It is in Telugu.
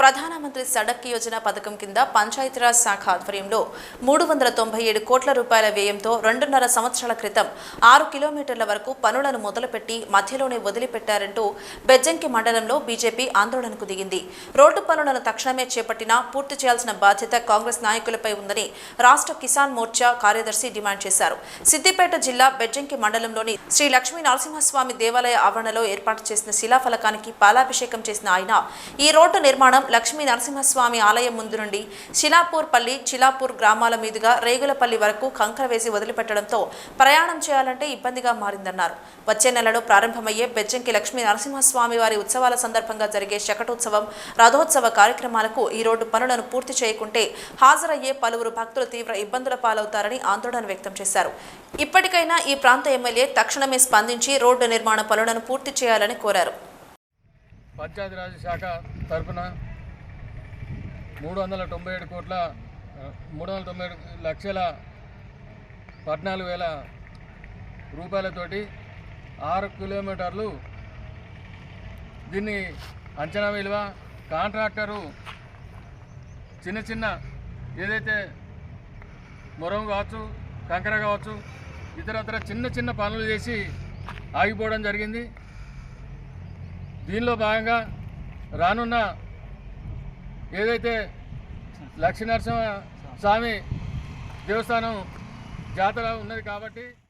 ప్రధానమంత్రి సడక్ యోజన పథకం కింద పంచాయతీరాజ్ శాఖ ఆధ్వర్యంలో మూడు వందల తొంభై ఏడు కోట్ల రూపాయల వ్యయంతో రెండున్నర సంవత్సరాల క్రితం ఆరు కిలోమీటర్ల వరకు పనులను మొదలుపెట్టి మధ్యలోనే వదిలిపెట్టారంటూ బెజ్జంకి మండలంలో బీజేపీ ఆందోళనకు దిగింది. రోడ్డు పనులను తక్షణమే చేపట్టినా పూర్తి చేయాల్సిన బాధ్యత కాంగ్రెస్ నాయకులపై ఉందని రాష్ట్ర కిసాన్ మోర్చా కార్యదర్శి డిమాండ్ చేశారు. సిద్దిపేట జిల్లా బెజ్జంకి మండలంలోని శ్రీ లక్ష్మీ నరసింహస్వామి దేవాలయ ఆవరణలో ఏర్పాటు చేసిన శిలాఫలకానికి పాలాభిషేకం చేసిన ఆయన ఈ రోడ్డు నిర్మాణం లక్ష్మీ నరసింహస్వామి ఆలయం ముందు నుండి శిలాపూర్ పల్లి చిలాపూర్ గ్రామాల మీదుగా రేగులపల్లి వరకు కంకర వేసి వదిలిపెట్టడంతో ప్రయాణం చేయాలంటే ఇబ్బందిగా మారిందన్నారు. వచ్చే నెలలో ప్రారంభమయ్యే బెజ్జంకి లక్ష్మీ నరసింహస్వామి వారి ఉత్సవాల సందర్భంగా జరిగే శకటోత్సవం రథోత్సవ కార్యక్రమాలకు ఈ రోడ్డు పనులను పూర్తి చేయకుంటే హాజరయ్యే పలువురు భక్తులు తీవ్ర ఇబ్బందుల పాలవుతారని ఆందోళన వ్యక్తం చేశారు. ఇప్పటికైనా ఈ ప్రాంత ఎమ్మెల్యే తక్షణమే స్పందించి రోడ్డు నిర్మాణ పనులను పూర్తి చేయాలని కోరారు. పంచాయతీరాజ్ శాఖ తరఫున మూడు వందల తొంభై ఏడు కోట్ల మూడు వందల తొంభై ఏడు లక్షల పద్నాలుగు వేల రూపాయలతోటి ఆరు కిలోమీటర్లు దీన్ని అంచనా విలువ కాంట్రాక్టరు చిన్న చిన్న ఏదైతే మొరం కావచ్చు కంకర కావచ్చు ఇతరత్ర చిన్న చిన్న పనులు చేసి ఆగిపోవడం జరిగింది. దీనిలో భాగంగా రానున్న ఏదైతే లక్ష్మీనరసింహ స్వామి దేవస్థానం జాతర ఉన్నది కాబట్టి